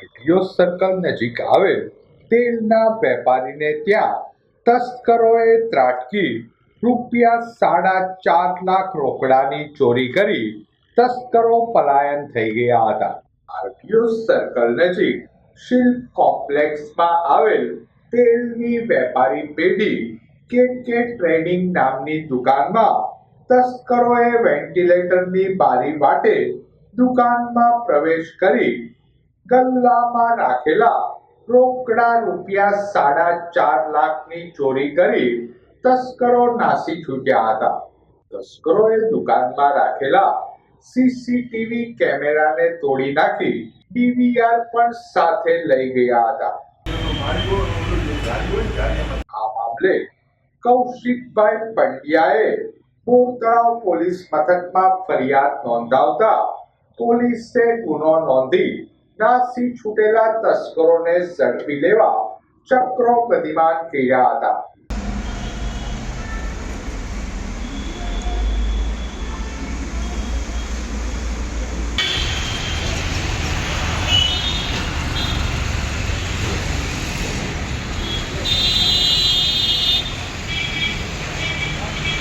RTO circle નજીક આવેલ તેલના વેપારીને ત્યાં તસ્કરોએ ત્રાટકી, રૂપિયા સાડા ચાર લાખ રોકડાની ચોરી કરી તસ્કરો પલાયન થઈ ગયા હતા. આરટીઓ સર્કલ નજીક શિલ્પ કોમ્પ્લેક્સમાં આવેલ તેલની વેપારી પેઢી કે કે ટ્રેડિંગ નામની દુકાનમાં તસ્કરોએ વેન્ટિલેટરની બારી વાટે દુકાનમાં પ્રવેશ કરી ગલ્લામાં રાખેલા રોકડા રૂપિયા સાડા ચાર લાખની ચોરી કરી તસ્કરો નાસી છૂટ્યા હતા. તસ્કરોએ દુકાનમાં રાખેલા સીસીટીવી કેમેરાને તોડી નાખી ડીવીઆર પણ સાથે લઈ ગયા હતા. આ મામલે કૌશિકભાઈ પંડ્યાએ બોરતળાવ પોલીસ મથકમાં ફરિયાદ નોંધાવતા પોલીસે ગુનો નોંધી નાસી છૂટેલા તસ્કરોને ઝડપી લેવા ચક્રો ગતિમાન કર્યા હતા.